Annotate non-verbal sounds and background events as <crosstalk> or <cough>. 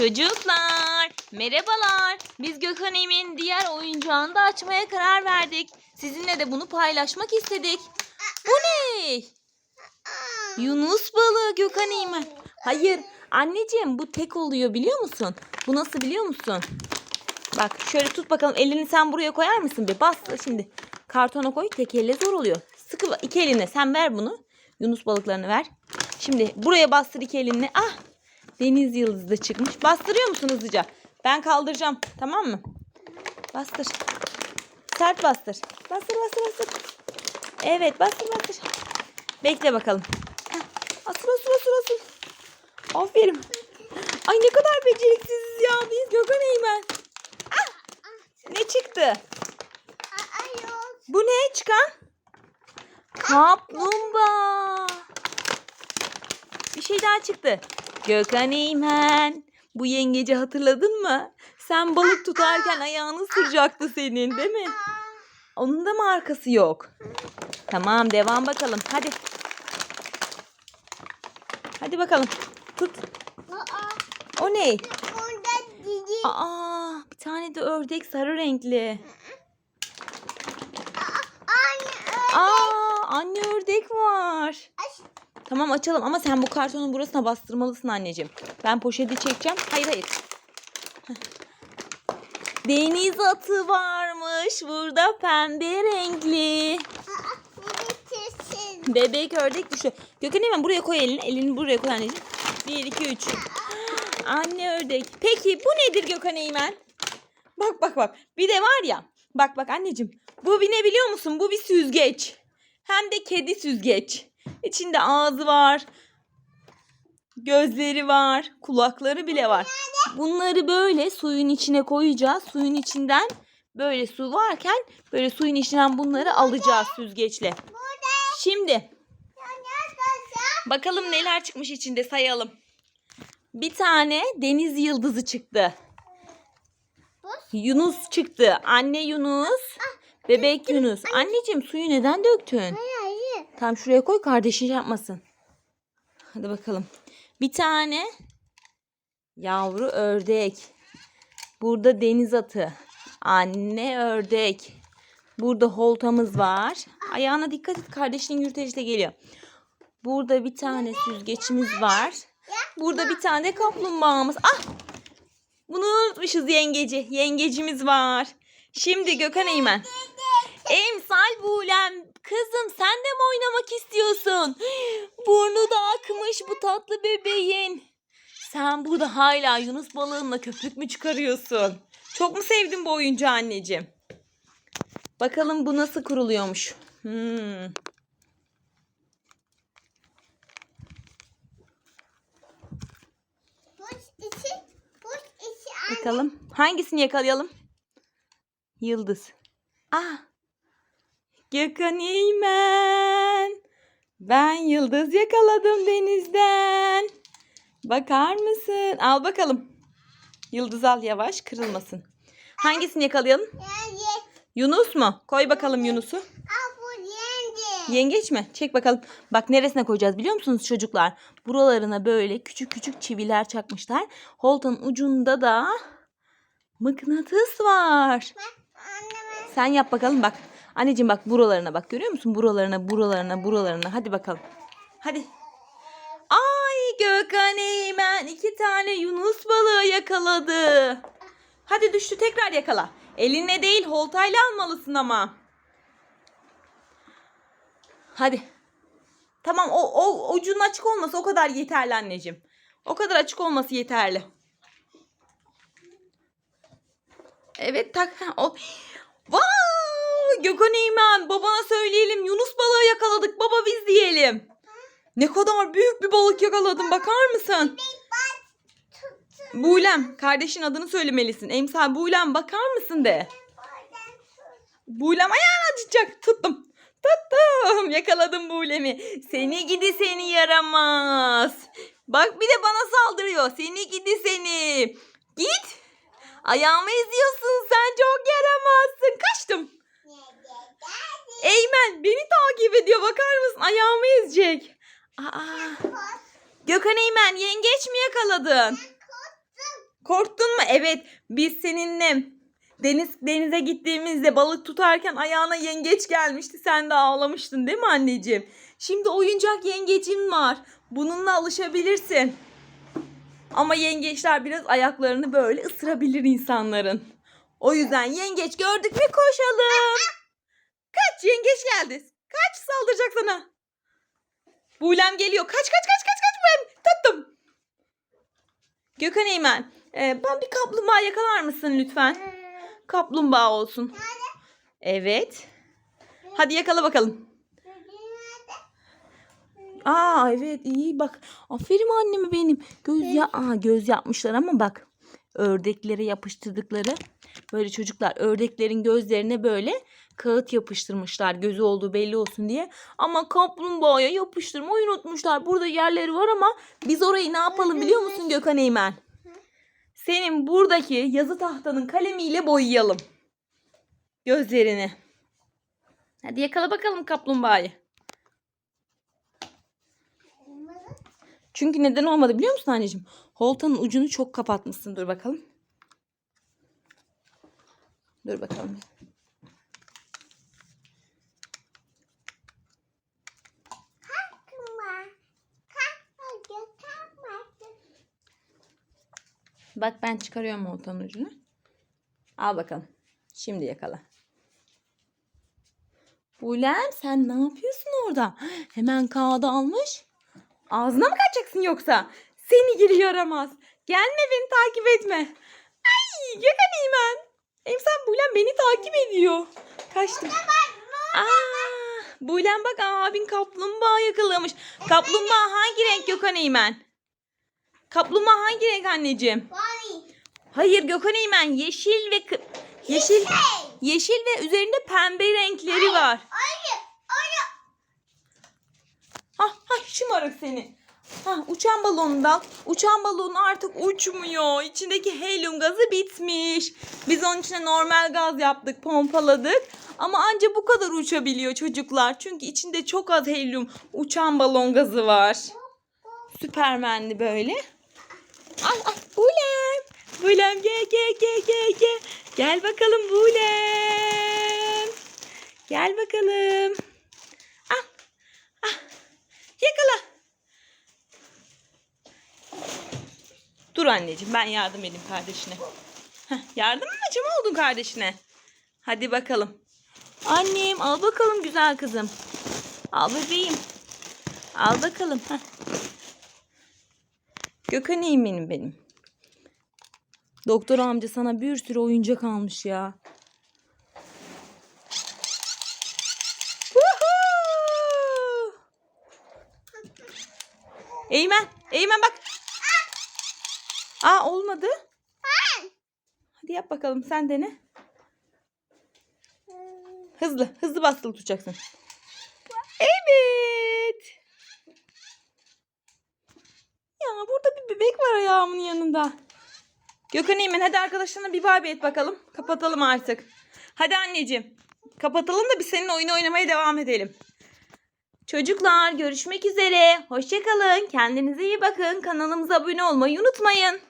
Çocuklar, merhabalar. Biz Gökhan Emin diğer oyuncağını da açmaya karar verdik. Sizinle de bunu paylaşmak istedik. Bu ne? Yunus balığı Gökhan Emin. Hayır, anneciğim bu tek oluyor biliyor musun? Bu nasıl biliyor musun? Bak şöyle tut bakalım. Elini sen buraya koyar mısın bir? Bas şimdi. Kartona koy. Tek elle zor oluyor. Sıkı iki eline. Sen ver bunu. Yunus balıklarını ver. Şimdi buraya bastır iki elinle. Ah! Deniz yıldızı da çıkmış. Bastırıyor musun hızlıca? Ben kaldıracağım. Tamam mı? Bastır. Sert bastır. Bastır bastır bastır. Evet bastır bastır. Bekle bakalım. Heh, Asıl asıl asıl asıl. Aferin. Ay ne kadar beceriksiziz ya biz Gökhan Eymen. Ah! Ne çıktı? Bu ne çıkan? Kaplumbağa. Bir şey daha çıktı. Gökhan Eymen. Bu yengeci hatırladın mı? Sen balık tutarken ayağını sıracaktı senin değil mi? Onun da mı arkası yok? Tamam devam bakalım. Hadi. Hadi bakalım. Tut. O ne? Aa, bir tane de ördek sarı renkli. Aa, anne ördek var. Tamam açalım ama sen bu kartonun burasına bastırmalısın anneciğim. Ben poşeti çekeceğim. Hayır hayır. Deniz atı varmış burada pembe renkli. Bebek ördek düşüyor. Gökhan hemen buraya koy elini. Elini buraya koy anneciğim. 1, 2, 3. Anne ördek. Peki bu nedir Gökhan Eymen? Bak bak bak. Bir de var ya. Bak bak anneciğim. Bu bir ne biliyor musun? Bu bir süzgeç. Hem de kedi süzgeç. İçinde ağzı var. Gözleri var. Kulakları bile var. Bunları böyle suyun içine koyacağız. Suyun içinden böyle su varken böyle suyun içinden bunları alacağız süzgeçle. Şimdi bakalım neler çıkmış içinde sayalım. Bir tane deniz yıldızı çıktı. Yunus çıktı. Anne Yunus. Bebek Yunus. Anneciğim suyu neden döktün? Tam şuraya koy kardeşin yapmasın. Hadi bakalım. Bir tane yavru ördek. Burada deniz atı. Anne ördek. Burada holtamız var. Ayağına dikkat et kardeşinin yürüteci de geliyor. Burada bir tane süzgeçimiz var. Burada bir tane de kaplumbağamız. Ah! Bunu unutmuşuz yengeci. Yengecimiz var. Şimdi Gökhan Eymen. Emsal Bulem. Kızım sen de mi oynamak istiyorsun? <gasps> Burnu da akmış bu tatlı bebeğin. Sen burada hala Yunus balığınla köpük mü çıkarıyorsun? Çok mu sevdin bu oyuncağı anneciğim? Bakalım bu nasıl kuruluyormuş. Hmm. Bakalım. Hangisini yakalayalım? Yıldız. Ah. Gökhan Eymen. Ben yıldız yakaladım denizden. Bakar mısın? Al bakalım. Yıldız al yavaş kırılmasın. Hangisini yakalayalım? Yunus mu? Koy bakalım Yunus'u. Yengeç mi? Çek bakalım. Bak neresine koyacağız biliyor musunuz çocuklar? Buralarına böyle küçük küçük çiviler çakmışlar. Holtanın ucunda da mıknatıs var. Sen yap bakalım bak. Anneciğim bak buralarına bak. Görüyor musun? Buralarına, buralarına, buralarına. Hadi bakalım. Hadi. Ay Gökhan Eymen iki tane Yunus balığı yakaladı. Hadi düştü tekrar yakala. Elinle değil holtayla almalısın ama. Hadi. Tamam o, o ucunun açık olması o kadar yeterli anneciğim. O kadar açık olması yeterli. Evet tak. O. Gökhan Eymen babana söyleyelim Yunus balığı yakaladık baba biz diyelim. Ne kadar büyük bir balık yakaladım bakar mısın? Buğlem kardeşin adını söylemelisin. Emsal Buğlem bakar mısın de. Buğlem ayağını acıtacak. Tuttum. Tuttum. Yakaladım Buğlem'i. Seni gidi seni yaramaz. Bak bir de bana saldırıyor. Seni gidi seni. Git. Ayağımı eziyorsun sen çok yaramazsın. Kaçtım. Eymen beni takip ediyor. Bakar mısın? Ayağımı ezecek. Aa, Gökhan Eymen yengeç mi yakaladın? Korktun mu? Evet. Biz seninle deniz denize gittiğimizde balık tutarken ayağına yengeç gelmişti. Sen de ağlamıştın değil mi anneciğim? Şimdi oyuncak yengecin var. Bununla alışabilirsin. Ama yengeçler biraz ayaklarını böyle ısırabilir insanların. O yüzden yengeç gördük mü koşalım. Kaç geldi. Kaç saldıracak sana. Buğlem geliyor. Kaç kaç kaç kaç kaç Buğlem. Tuttum. Gökhan Eymen. e, ben bir kaplumbağa yakalar mısın lütfen? Kaplumbağa olsun. Evet. Hadi yakala bakalım. Aa evet iyi bak. Aferin anneme benim. Göz ya Aa, göz yapmışlar ama bak. Ördeklere yapıştırdıkları böyle çocuklar ördeklerin gözlerine böyle kağıt yapıştırmışlar gözü olduğu belli olsun diye. Ama kaplumbağaya yapıştırmayı unutmuşlar. Burada yerleri var ama biz orayı ne yapalım biliyor musun Gökhan Eymen? Senin buradaki yazı tahtanın kalemiyle boyayalım. Gözlerini. Hadi yakala bakalım kaplumbağayı. Çünkü neden olmadı biliyor musun anneciğim? Holtanın ucunu çok kapatmışsın. Dur bakalım. Dur bakalım. Bak ben çıkarıyorum oltanın ucunu. Al bakalım. Şimdi yakala. Bulem sen ne yapıyorsun orada? Hemen kağıdı almış. Ağzına mı kaçacaksın yoksa? Seni geri yaramaz. Gelme beni takip etme. Ay Gökhan İmen. Hem sen Bulem beni takip ediyor. Kaçtım. Aa, Bulem bak abin kaplumbağa yakalamış. Kaplumbağa hangi renk Gökhan İmen? Kaplumbağa hangi renk anneciğim? Hayır Gökhan Eymen yeşil ve yeşil yeşil ve üzerinde pembe renkleri var. Ha ha şımarık seni. Ha uçan balonundan. Uçan balon artık uçmuyor. İçindeki helyum gazı bitmiş. Biz onun içine normal gaz yaptık, pompaladık. Ama anca bu kadar uçabiliyor çocuklar. Çünkü içinde çok az helyum uçan balon gazı var. Süpermenli böyle. Al al Bulem. Bulem gel gel gel gel gel. Gel bakalım Bulem. Gel bakalım. Al. Ah. Yakala. Dur anneciğim ben yardım edeyim kardeşine. Heh, yardımcı mı oldun kardeşine? Hadi bakalım. Annem al bakalım güzel kızım. Al bebeğim. Al bakalım. Heh. Gökhan benim benim. Doktor amca sana bir sürü oyuncak almış ya. Woohoo! Eymen, Eymen bak. Aa olmadı. Hadi yap bakalım sen dene. Hızlı, hızlı bastılı tutacaksın. Evet. Ya burada bir bebek var ayağımın yanında. Gökhan Eymen hadi arkadaşlarına bir bay et bakalım. Kapatalım artık. Hadi anneciğim. Kapatalım da biz seninle oyun oynamaya devam edelim. Çocuklar görüşmek üzere. Hoşçakalın. Kendinize iyi bakın. Kanalımıza abone olmayı unutmayın.